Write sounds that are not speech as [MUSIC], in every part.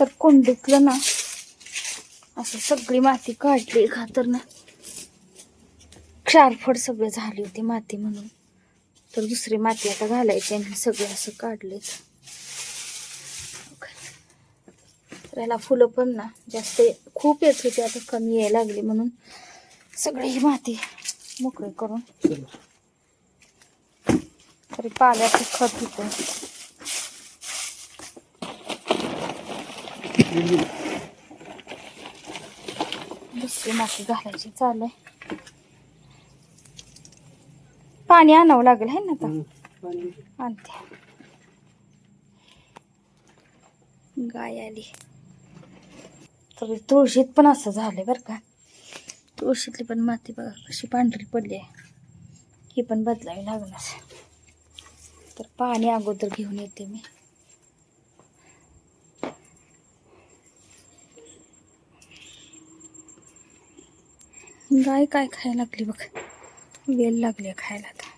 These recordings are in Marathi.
तर कोंडीतलं ना असं सगळी माती काढली खातर ना. क्षारफड सगळे झाली होती माती म्हणून. तर दुसरी माती आता घालायची आणि सगळे असं काढले याला फुलं पण ना जास्त खूप येत होती आता कमी यायला लागली म्हणून सगळी ही माती मोकळी करून. तरी पाल्याचं खत होतं. दुसरी माती घालायची चालू आहे पाणी आणावं लागेल है ना आता? आणते. गाय आली. तर तुळशीत पण असं झालंय बरं का. तुळशीतली पण माती बघा कशी पांढरी पडली आहे ही पण बदलावी लागणार. तर पाणी अगोदर घेऊन येते मी. गाय काय खायला लागली बघ. वेल लागली खायला आता.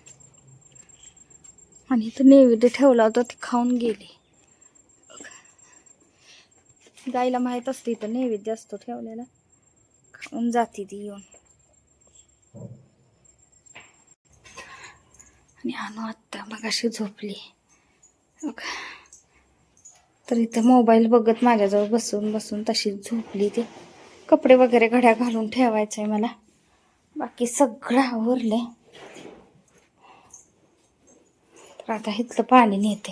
आणि तो नैवेद्य ठेवला होता ती खाऊन गेली. गायला माहीत असते इथं नैवेद्य असतो ठेवलेला. खाऊन जाते ती येऊन. आणि आणू आत्ता मग अशी झोपली तर इथं मोबाईल बघत माझ्याजवळ बसून बसून तशीच झोपली ती. कपडे वगैरे घड्या घालून ठेवायचंय मला. बाकी सगळं आवरलंय. तर आता इथलं पाणी नेते.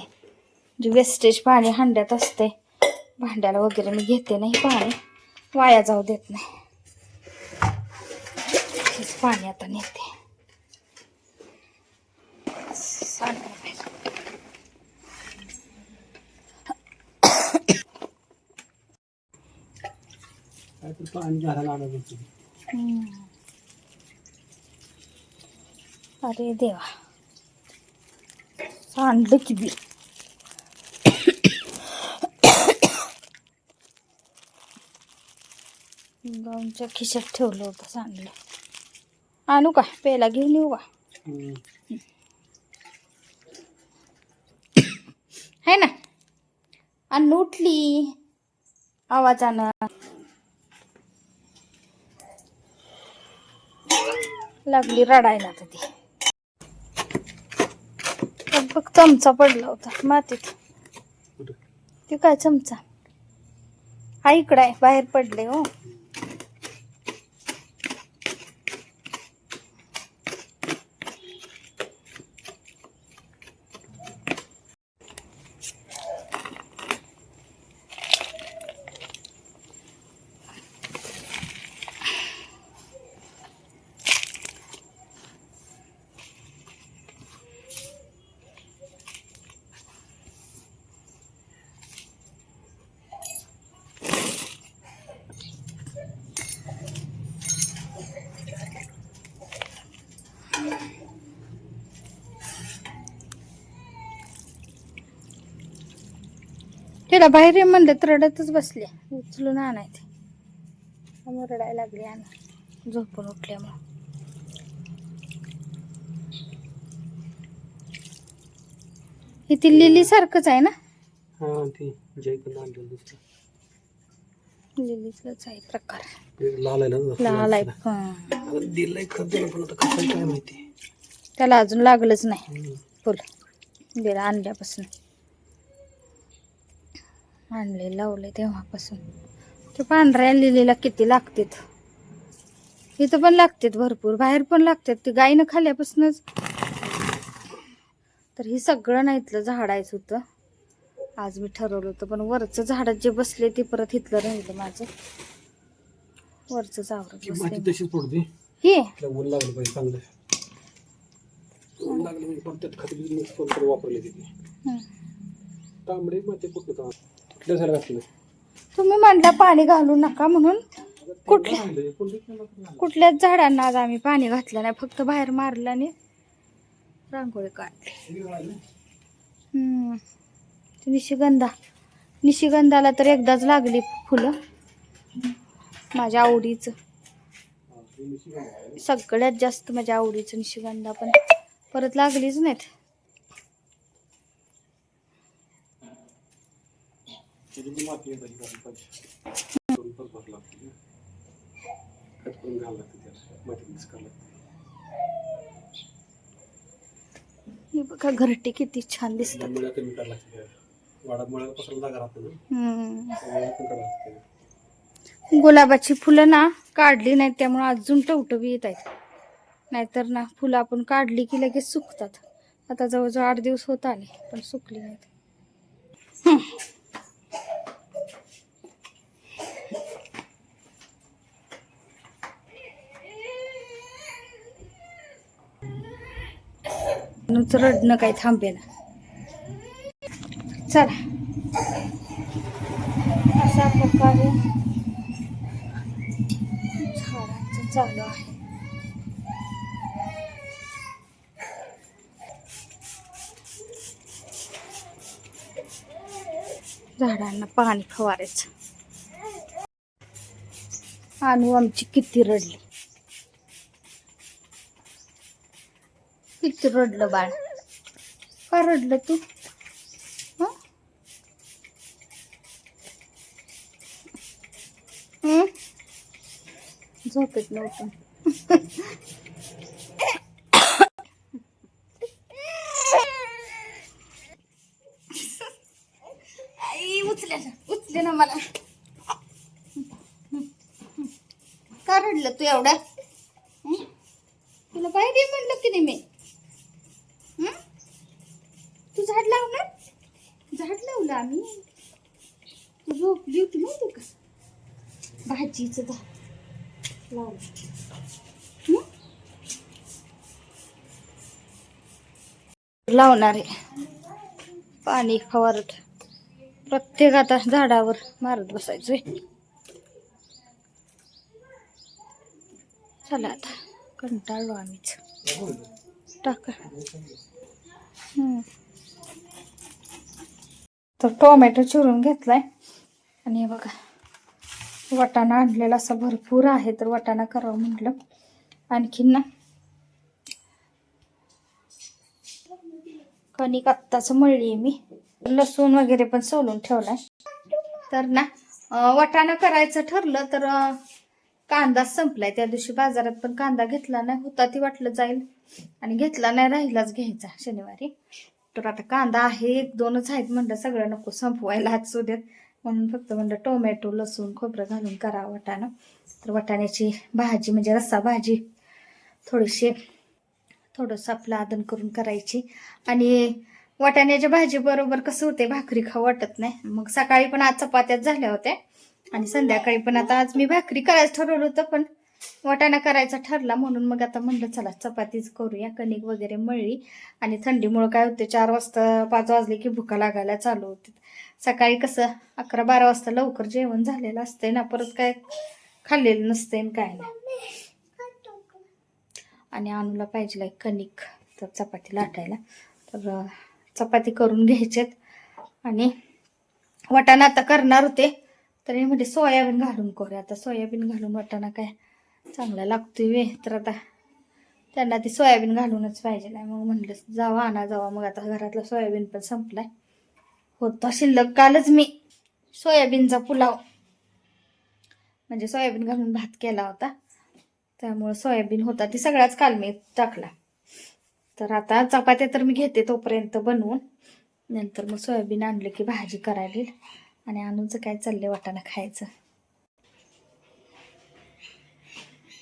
जे वेस्टेज पाणी हांड्यात असते भांड्याला वगैरे मी घेते नाही पाणी. वाया जाऊ देत नाही. हेच पाणी आता नेते. पाणी घालायला होतं. हम्म. अरे देवा. सांडलं की बी. गाऊनच्या खिशात ठेवलं होतं सांडलं. आणू का? पेला घेऊन येऊ का? है ना? आणि उठली. आवाजानं लागली रडायला तर ती तर बघ चमचा पडला होता मातीत? ते काय चमचा? हा इकडं आहे बाहेर पडले हो. तिला बाहेर ये म्हणलं तर रडतच बसली. उचलून आणायचे. त्यामुळे रडायला लागली आणा झोपून उठल्यामुळं हे ती लिली सारखंच आहे ना? हा ते जयकडनं आणलेलं दुसरं लिलीचंच आहे प्रकार. ते लाल आहे ना लाल आहे हा. आता दिलंय खत दिलं पण आता कसं आहे काय माहिती? त्याला अजून लागलंच नाही. हम्म. फुल. दिला आणल्यापासून. आणले लावले तेव्हापासून. ते पांढऱ्या लिलीला किती लागतात. इथं पण लागतात भरपूर बाहेर पण लागतात. ते गायनं खाल्ल्यापासूनच. तर हे सगळं नाही इथलं झाडायचं होतं. आज मी ठरवलं होतं पण वरचं झाडात जे बसले ते परत इथलं राहिलं माझं. वरचं आवरत हे? वापरले तिथे. तांबडे माती घातलं तुम्ही म्हणला पाणी घालू नका म्हणून. कुठल्या कुठल्याच झाडांना आज आम्ही पाणी घातलं नाही. फक्त बाहेर मारलं आणि रांगोळी काढली. हम्म. निशिगंधा. निशिगंधाला तर एकदाच लागली फुलं. माझ्या आवडीचं. सगळ्यात जास्त माझ्या आवडीचं निशिगंधा पण परत लागलीच नाहीत. त्याची माती करायला पाहिजे भरला लागते. खत करून घालावं लागतं माती मिक्स करावं लागते हे बघा घरटे किती छान दिसतात मुळ्या कमी करावं लागते जागा राहते ना गुलाबाची फुलं ना काढली नाहीत त्यामुळे अजून टवटवी येत आहेत. नाहीतर ना फुलं आपण काढली की लगेच सुकतात. आता जवळजवळ आठ दिवस होत आले पण सुकली नाहीत हम्म. नुसतं रडणं काही थांबेना. चला. अशा प्रकारे झाडांचं चालू आहे. झाडांना पाणी फवारायचं. आणि आमची किती रडली. किती रडलं बाळ? का रडलं तू? झोपेत नव्हतं. आई उचले ना उचले ना मला. का रडलं तू एवढा हं? तुला पाहिजे म्हणलं की नाही मी हं? तू झाड लावणार झाड लावलं आम्ही तू झोपली होती माहिती का भाजीचं झाड लावलं हं? लावणार आहे. पाणी फवारत प्रत्येक आता झाडावर मारत बसायचंय. चला आता कंटाळलो आम्हीच. टाका. तर टोमॅटो चिरून घेतलाय. आणि हे बघा वाटाणा आणलेला असा भरपूर आहे तर वाटाणा करावं म्हटलं. आणखीन ना कणिक आत्ताच मळली आहे मी. लसूण वगैरे पण सोलून ठेवलाय. तर ना अं, वाटाणा करायचं ठरलं तर कांदा संपलाय. त्या दिवशी बाजारात पण कांदा घेतला नाही. होता ती वाटलं जाईल. आणि घेतला नाही राहिलाच घ्यायचा शनिवारी. तर आता कांदा आहे एक दोनच आहेत म्हणलं सगळं नको संपवायला आज उद्यात म्हणून फक्त म्हणलं टोमॅटो लसूण खोबरं घालून करा वाटाणा. तर वाटाण्याची भाजी म्हणजे रस्सा भाजी थोडीशी थोडंसं आपलं आदन करून करायची. आणि वाटाण्याच्या भाजीबरोबर कसं होते भाकरी खाऊ वाटत नाही. मग सकाळी पण आज चपात्याच झाल्या होत्या. आणि संध्याकाळी पण आता आज मी भाकरी करायचं ठरवलं होतं पण वाटाणा करायचा ठरला म्हणून मग आता म्हणलं चला चपातीच करूया. कणिक वगैरे मळली आणि थंडीमुळं काय होते चार वाजता पाच वाजले की भुका लागायला चालू होते सकाळी कसं अकरा बारा वाजता लवकर जेवण झालेलं असतंय ना परत काय खाल्लेलं नसतंय आणि काय नाही. आणि अनुला पाहिजे कणिक तर चपाती लाटायला. तर चपाती करून घ्यायच्यात. आणि वाटाणा आता करणार होते तर हे म्हणजे सोयाबीन घालून करूया. आता सोयाबीन घालून वाटाणा काय चांगला लागतोय वे तर आता त्यांना ती सोयाबीन घालूनच पाहिजे नाही मग म्हणलं जावा आणा जावा. मग आता घरातला सोयाबीन पण संपलाय. होता शिल्लक कालच मी सोयाबीनचा पुलाव. म्हणजे सोयाबीन घालून भात केला होता. त्यामुळं सोयाबीन होता ती सगळ्याच काल मी टाकला. तर आता चपात्या तर मी घेते तोपर्यंत बनवून. नंतर मग सोयाबीन आणलं की भाजी करायला येईल आणि आणूनचं काय चालले वाटाणा खायचं.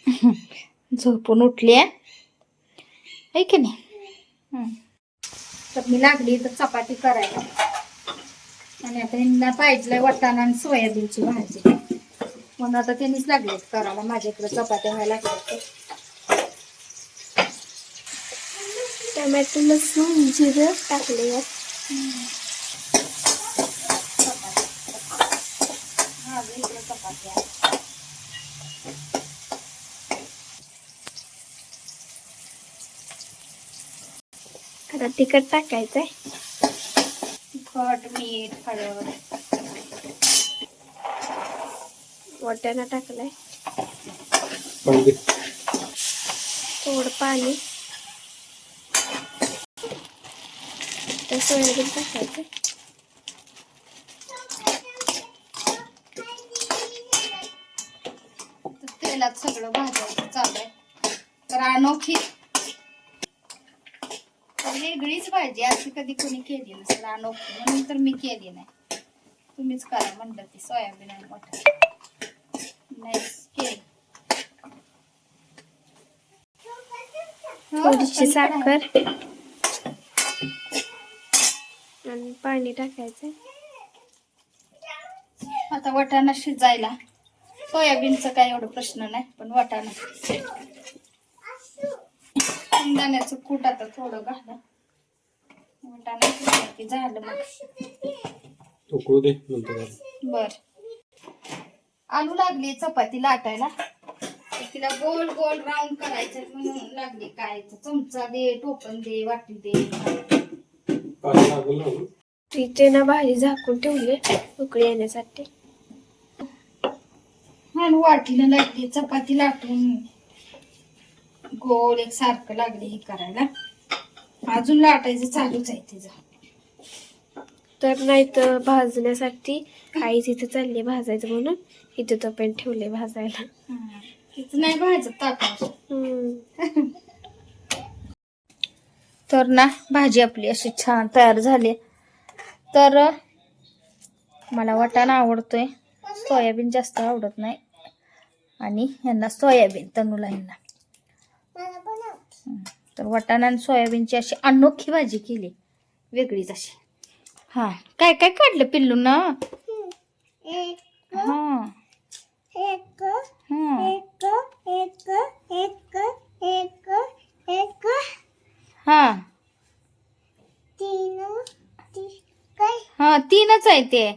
[LAUGHS] झोपून उठली आहे. की नाही? तर मी लागली तर चपाती करायला. आणि आता यांना पाहिजे वाटाणा आणि सोयाबीनची भाजी. म्हणून आता त्यांनीच लागलेत करायला. माझ्याकडे चपात्या व्हायला लागल्या टोमॅटो लसूण जिरं टाकले चपात्या आता तिखट टाकायचंय. तिखट मीठ हळद. वाट्यानं टाकलाय. थोड पाणी. सोयाबीन टाकायचं. तेलात सगळं भाजायचं चालू आहे. अनोखी. वेगळीच भाजी अशी कधी कोणी केली नसेल अनोखी. म्हणून तर मी केली नाही. तुम्हीच करा म्हणलं ती सोयाबीन आणि मोठा थोडीशी पण साखर आणि पाणी टाकायचं आता वाटाणा शिजायला. सोयाबीनचं काय एवढं प्रश्न नाही पण वाटाणा. शेंगदाण्याचं कूट आता थोडं घाला. वाटाणा झालं मग. बर. आलू लागली चपाती लाटायला. तिला गोल गोल राऊंड करायचं म्हणून लागली काय चमचा दे टोपण दे वाटी दे. लागेल ना अजून? तिचे ना भाजी झाकून ठेवली उकळी येण्यासाठी. आणि वाटीनं लागली चपाती लाटून. गोल एक सारखं लागले हे करायला. अजून लाटायचं चालूच आहे तिचं. तर नाही तर भाजण्यासाठी आई तिथे चालली भाजायचं म्हणून. इथे तो पण ठेवले भाजायला. नाही भाजत. तर ना भाजी आपली अशी छान तयार झाली. तर मला वाटाणा आवडतोय. सोयाबीन जास्त आवडत नाही. आणि यांना सोयाबीन तनूला यांना. तर वाटाणा आणि सोयाबीनची अशी अनोखी भाजी केली. वेगळीच अशी. हा काय काय काढलं पिल्लू ना हा. हा. हा. हा तीनच आहे ते.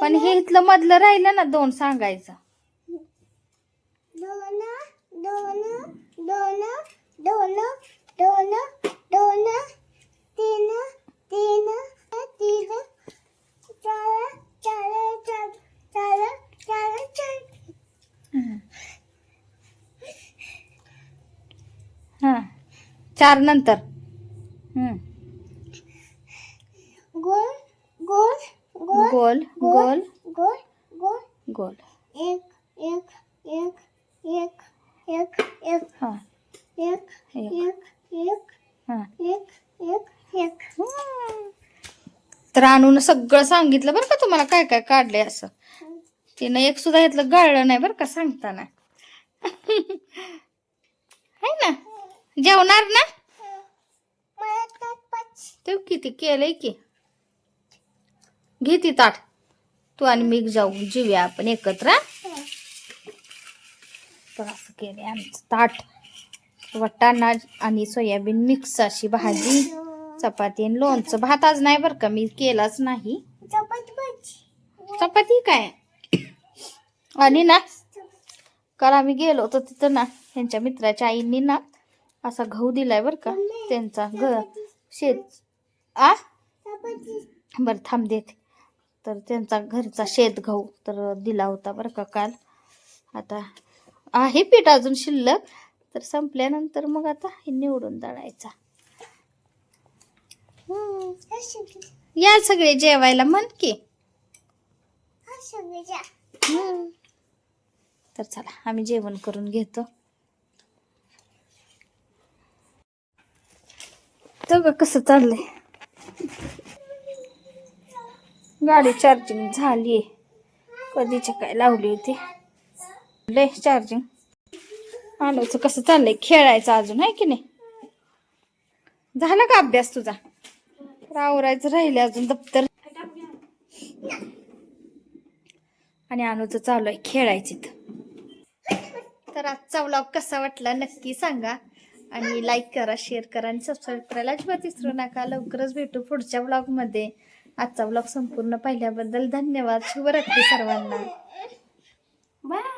पण हे इथलं मधलं राहिलं ना दोन सांगायचं. हं. चार नंतर. हं. गोल गोल गोल गोल गोल गोल गोल. एक एक एक एक एक एक. हा. एक एक. एक एक हा. एक एक एक. तर आणून सगळं सांगितलं बरं का तुम्हाला काय काय काढलंय असं. तिनं एक सुद्धा यातलं गाळलं नाही बरं का सांगताना. [LAUGHS] है ना? जेवणार ना? तू किती केलंय की? घे ती ताट. तू आणि मी जाऊ जीव्या आपण एकत्र? तर असं केलंय आमचं ताट. वाटाणा आणि सोयाबीन मिक्स अशी भाजी चपाती आणि लोणचं. भात आज नाही बरं का? मी केलाच नाही. चपाती काय? आणि ना काल आम्ही गेलो होतो तिथं ना त्यांच्या मित्राच्या आईंनी ना असा गहू दिलाय बरं का? त्यांचा घ शेत. आ? बरं थांब देते. तर त्यांचा घरचा शेत गहू तर दिला होता बरं का काल. आता आहे पीठ अजून शिल्लक. तर संपल्यानंतर मग आता हे निवडून दळायचा. या सगळे जेवायला म्हण की. तर चला आम्ही जेवण करून घेतो. सगळं ग कसं चाललंय? गाडी चार्जिंग झाली कधीची काय लावली होती? लय चार्जिंग आलोच कसं चाललंय? खेळायचं अजून आहे की नाही? झाला का अभ्यास तुझा? रावरायचं आवरायचं राहिले अजून दप्तर. आणि अनुचं चालू आहे खेळायचं तर आजचा व्लॉग कसा वाटला नक्की सांगा. आणि लाईक करा शेअर करा आणि सबस्क्राईब करायला अजिबात विसरू नका. लवकरच भेटू पुढच्या ब्लॉगमध्ये आजचा ब्लॉग संपूर्ण पाहिल्याबद्दल धन्यवाद. शुभरात्री सर्वांना. बाय